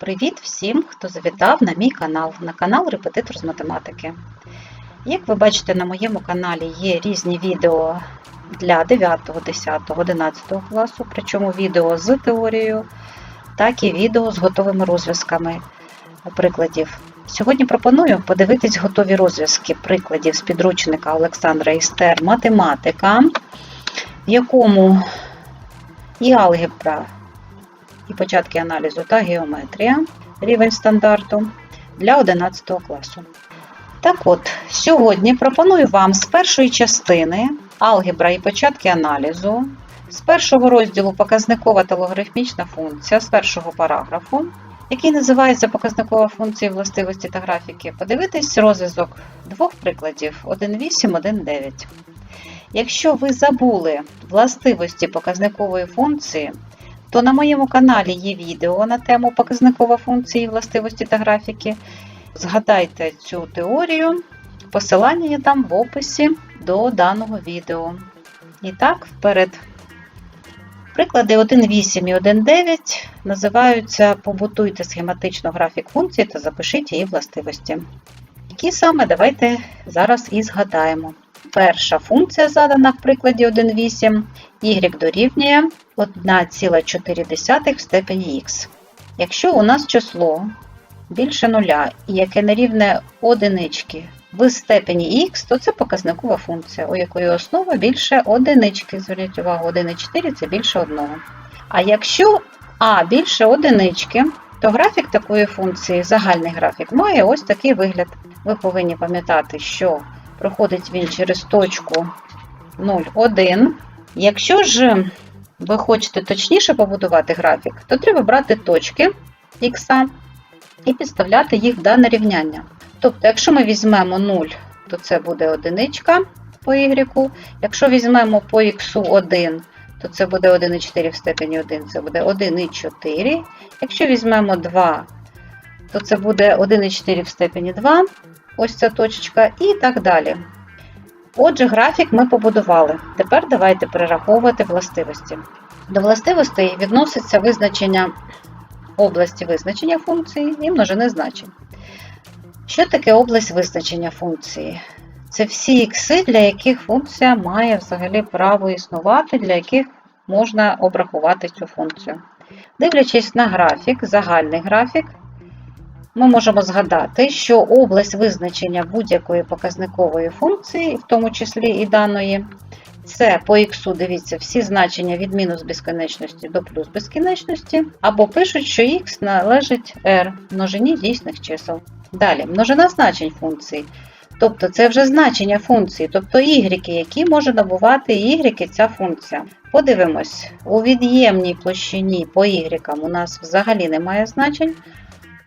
Привіт всім, хто завітав на мій канал, на канал Репетитор з математики. Як ви бачите, на моєму каналі є різні відео для 9, 10, 11 класу, причому відео з теорією, так і відео з готовими розв'язками прикладів. Сьогодні пропоную подивитись готові розв'язки прикладів з підручника Олександра Істер Математика, в якому і алгебра, і початки аналізу та геометрія рівень стандарту для 11 класу. Так от, сьогодні пропоную вам з першої частини алгебра і початки аналізу, з першого розділу показникова та логарифмічна функція, з першого параграфу, який називається показникова функція властивості та графіки, подивитись розв'язок двох прикладів 1.8, 1.9. Якщо ви забули властивості показникової функції, то на моєму каналі є відео на тему показникова функції властивості та графіки. Згадайте цю теорію, посилання є там в описі до даного відео. І так, вперед. Приклади 1.8 і 1.9 називаються Побутуйте схематично графік функції та запишіть її властивості. Які саме давайте зараз і згадаємо. Перша функція задана в прикладі 1.8, y дорівнює 1,4 в степені х. Якщо у нас число більше нуля яке не рівне одинички в степені х, то це показникова функція, у якої основа більше одинички. Зверніть увагу, 1,4 це більше одного. А якщо а більше одинички, то графік такої функції, загальний графік, має ось такий вигляд. Ви повинні пам'ятати, що проходить він через точку 0,1. Якщо ж ви хочете точніше побудувати графік, то треба брати точки х і підставляти їх в дане рівняння. Тобто, якщо ми візьмемо 0, то це буде одиничка по y. Якщо візьмемо по х 1, то це буде 1,4 в степені 1, це буде 1,4. Якщо візьмемо 2, то це буде 1,4 в степені 2, ось ця точечка, і так далі. Отже, графік ми побудували. Тепер давайте перераховувати властивості. До властивостей відноситься визначення області визначення функції і множини значень. Що таке область визначення функції? Це всі ікси, для яких функція має взагалі право існувати, для яких можна обрахувати цю функцію. Дивлячись на графік, загальний графік, ми можемо згадати, що область визначення будь-якої показникової функції, в тому числі і даної, це по х, дивіться, всі значення від мінус безкінечності до плюс безкінечності, або пишуть, що х належить r множині дійсних чисел. Далі, множина значень функцій. Тобто це вже значення функції, тобто y, які може набувати y ця функція. Подивимось, у від'ємній площині по y у нас взагалі немає значень,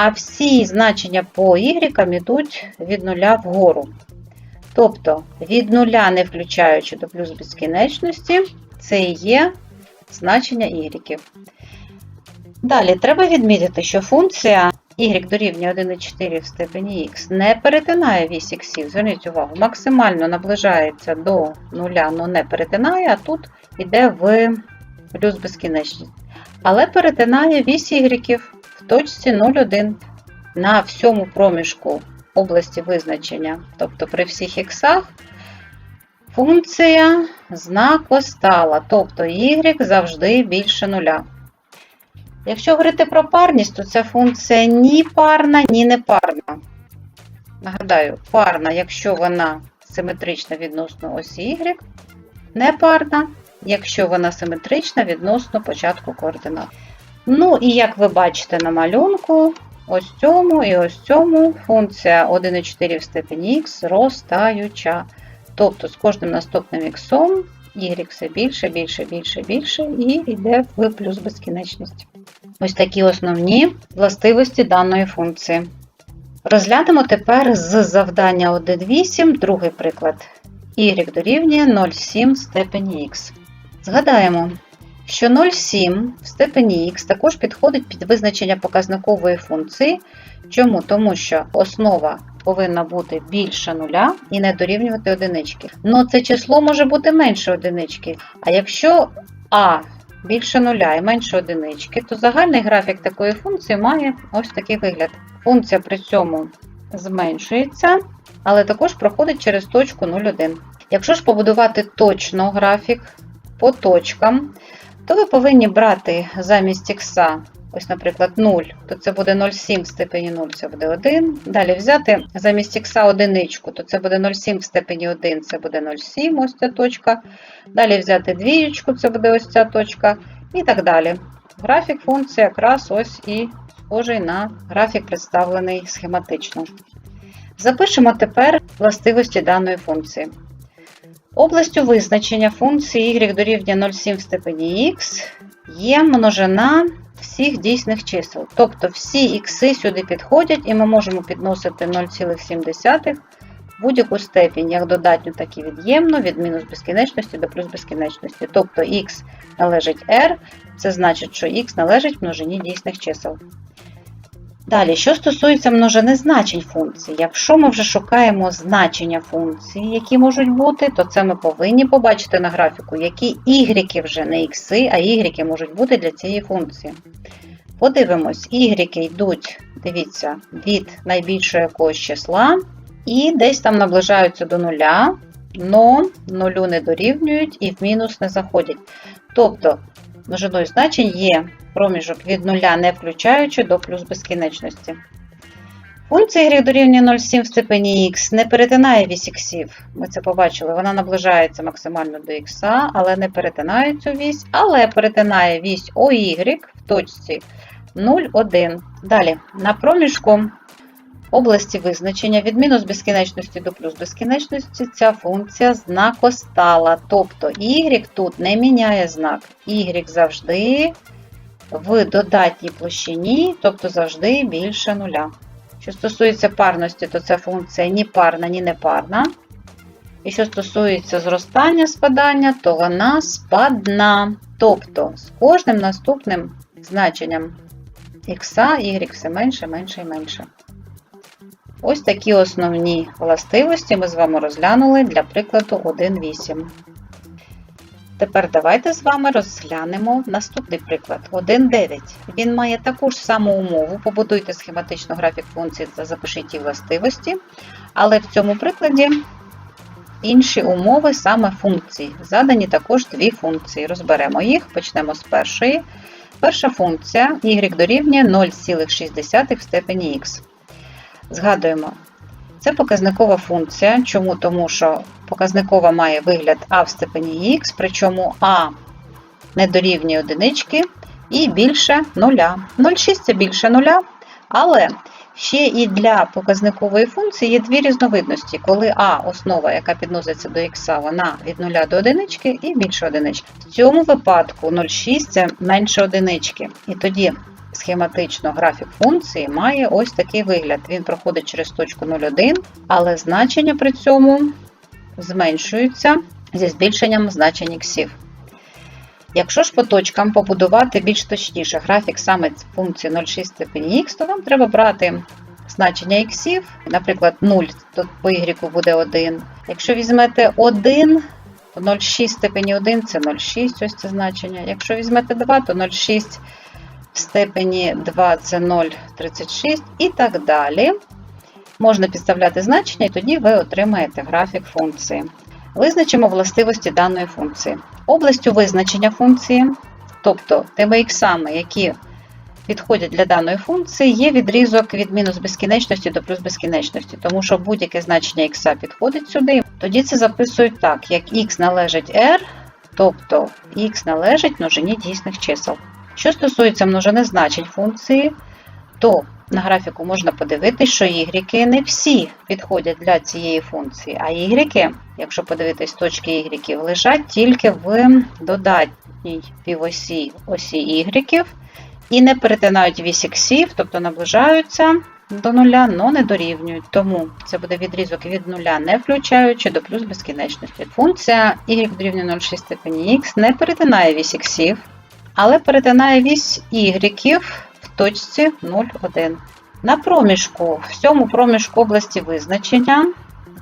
а всі значення по y йдуть від нуля вгору. Тобто від нуля, не включаючи до плюс безкінечності, це і є значення y. Далі треба відмітити, що функція y дорівнює 1,4 в степені х не перетинає вісь х. Зверніть увагу, максимально наближається до нуля, але не перетинає, а тут йде в плюс безкінечність. Але перетинає вісь y точці 0,1 на всьому проміжку області визначення, тобто при всіх іксах, функція знакостала, тобто y завжди більше нуля. Якщо говорити про парність, то ця функція ні парна, ні непарна. Нагадаю, парна, якщо вона симетрична відносно осі y, непарна, якщо вона симетрична відносно початку координат. Ну, і як ви бачите на малюнку, ось цьому і ось цьому функція 1,4 в степені х зростаюча. Тобто з кожним наступним х y все більше, більше, більше, більше і йде в плюс безкінечність. Ось такі основні властивості даної функції. Розглянемо тепер з завдання 1.8 другий приклад. y дорівнює 0,7 в степені х. Згадаємо, що 0,7 в степені х також підходить під визначення показникової функції. Чому? Тому що основа повинна бути більше нуля і не дорівнювати одинички. Ну це число може бути менше одинички. А якщо А більше нуля і менше одинички, то загальний графік такої функції має ось такий вигляд. Функція при цьому зменшується, але також проходить через точку 0,1. Якщо ж побудувати точно графік по точкам, то ви повинні брати замість х, ось, наприклад, 0, то це буде 0,7 в степені 0, це буде 1. Далі взяти замість х одиничку, то це буде 0,7 в степені 1, це буде 0,7, ось ця точка. Далі взяти двієчку, це буде ось ця точка, і так далі. Графік функції якраз ось і схожий на графік, представлений схематично. Запишемо тепер властивості даної функції. Областю визначення функції y дорівнює 0,7 в степені x є множина всіх дійсних чисел. Тобто всі ікси сюди підходять, і ми можемо підносити 0,7 в будь-яку степінь, як додатню, так і від'ємну, від мінус безкінечності до плюс безкінечності. Тобто x належить r, це значить, що x належить множині дійсних чисел. Далі, що стосується множини значень функцій, якщо ми вже шукаємо значення функції, які можуть бути, то це ми повинні побачити на графіку, які y вже не x, а y можуть бути для цієї функції. Подивимось, y йдуть, дивіться, від найбільшого якогось числа і десь там наближаються до нуля, но нулю не дорівнюють і в мінус не заходять. Тобто, множиною значень є проміжок від нуля, не включаючи до плюс безкінечності. Функція y дорівнює 0,7 в степені х не перетинає вісь іксів. Ми це побачили, вона наближається максимально до х, але не перетинає цю вісь, але перетинає вісь OY в точці 0,1. Далі, на проміжку області визначення від мінус безкінечності до плюс безкінечності ця функція знакостала. Тобто y тут не міняє знак. y завжди в додатній площині, тобто завжди більше нуля. Що стосується парності, то ця функція ні парна, ні непарна. І що стосується зростання спадання, то вона спадна. Тобто з кожним наступним значенням х, y все менше, менше і менше. Ось такі основні властивості ми з вами розглянули для прикладу 1.8. Тепер давайте з вами розглянемо наступний приклад 1.9. Він має таку ж саму умову. Побудуйте схематично графік функції та запишіть ті властивості. Але в цьому прикладі інші умови саме функцій. Задані також дві функції. Розберемо їх, почнемо з першої. Перша функція y дорівнює 0,6 в степені х. Згадуємо, це показникова функція. Чому? Тому що показникова має вигляд а в степені х, причому а не дорівнює одинички і більше нуля. 0,6 це більше нуля, але ще і для показникової функції є дві різновидності, коли а основа, яка підноситься до х, вона від 0 до одинички і більше одинички. В цьому випадку 0,6 це менше одинички. І тоді схематично графік функції має ось такий вигляд. Він проходить через точку 0,1, але значення при цьому зменшуються зі збільшенням значень іксів. Якщо ж по точкам побудувати більш точніше графік саме функції 0,6 степені х, то вам треба брати значення іксів, наприклад, 0, то по y буде 1. Якщо візьмете 1, то 0,6 степені 1 це 0,6, ось це значення. Якщо візьмете 2, то 0,6 в степені 2 це 0,36 і так далі. Можна підставляти значення, і тоді ви отримаєте графік функції. Визначимо властивості даної функції. Областю визначення функції, тобто тими іксами, які підходять для даної функції, є відрізок від мінус безкінечності до плюс безкінечності, тому що будь-яке значення ікса підходить сюди. Тоді це записують так, як х належить r, тобто х належить множині дійсних чисел. Що стосується множини значень функції, то на графіку можна подивитися, що y не всі підходять для цієї функції, а y, якщо подивитись точки y, лежать тільки в додатній півосі осі y і не перетинають вісь іксів, тобто наближаються до нуля, але не дорівнюють. Тому це буде відрізок від нуля, не включаючи до плюс безкінечності. Функція y дорівнює 0,6 степені х не перетинає вісь іксів, але перетинає вісь y в точці 0,1. На проміжку, в цьому проміжку області визначення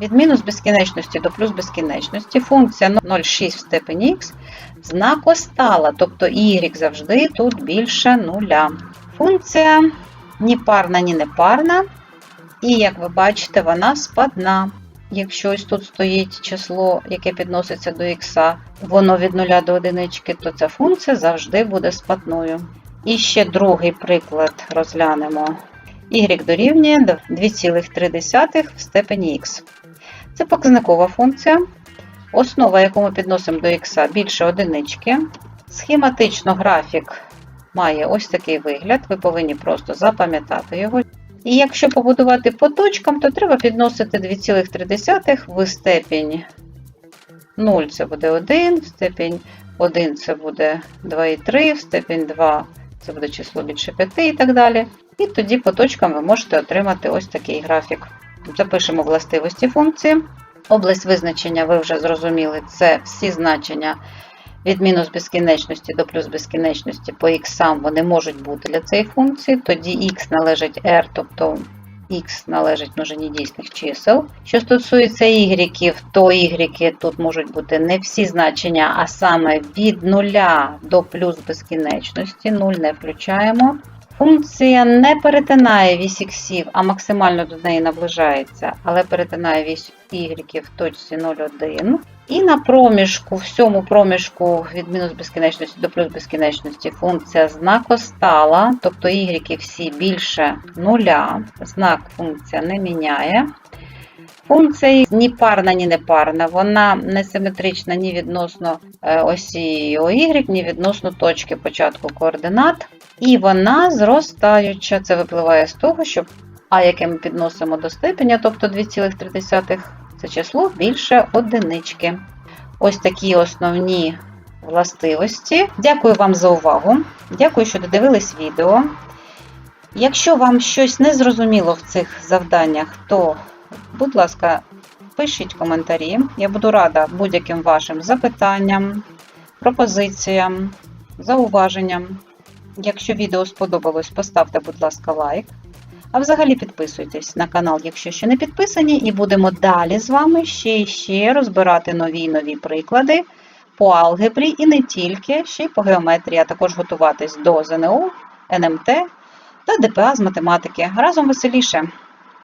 від мінус безкінечності до плюс безкінечності функція 0,6 в степені х знакостала, тобто y завжди тут більше нуля. Функція ні парна, ні непарна. І, як ви бачите, вона спадна. Якщо ось тут стоїть число, яке підноситься до х, воно від 0 до 1, то ця функція завжди буде спадною. І ще другий приклад розглянемо. y дорівнює 2,3 в степені х. Це показникова функція, основа, яку ми підносимо до х більше одинички. Схематично графік має ось такий вигляд, ви повинні просто запам'ятати його. І якщо побудувати по точкам, то треба підносити 2,3 в степінь 0 це буде 1, в степінь 1 це буде 2,3, в степінь 2 це буде число більше 5 і так далі. І тоді по точкам ви можете отримати ось такий графік. Запишемо властивості функції. Область визначення, ви вже зрозуміли, це всі значення від мінус безкінечності до плюс безкінечності по х вони можуть бути для цієї функції. Тоді х належить r, тобто х належить множині дійсних чисел. Що стосується y, то y тут можуть бути не всі значення, а саме від 0 до плюс безкінечності. 0 не включаємо. Функція не перетинає вісь іксів, а максимально до неї наближається, але перетинає вісь y в точці 0,1. І на проміжку, всьому проміжку від мінус безкінечності до плюс безкінечності функція знакостала, тобто y всі більше нуля, знак функція не міняє. Функція ні парна, ні непарна, вона не симетрична ні відносно е, осі OY, ні відносно точки початку координат. І вона зростаюча. Це випливає з того, що А, яке ми підносимо до степеня, тобто 2,3, це число більше одинички. Ось такі основні властивості. Дякую вам за увагу. Дякую, що додивились відео. Якщо вам щось не зрозуміло в цих завданнях, то, будь ласка, пишіть коментарі. Я буду рада будь-яким вашим запитанням, пропозиціям, зауваженням. Якщо відео сподобалось, поставте, будь ласка, лайк. А взагалі підписуйтесь на канал, якщо ще не підписані, і будемо далі з вами ще і ще розбирати нові і нові приклади по алгебрі і не тільки, ще й по геометрії, а також готуватись до ЗНО, НМТ та ДПА з математики. Разом веселіше!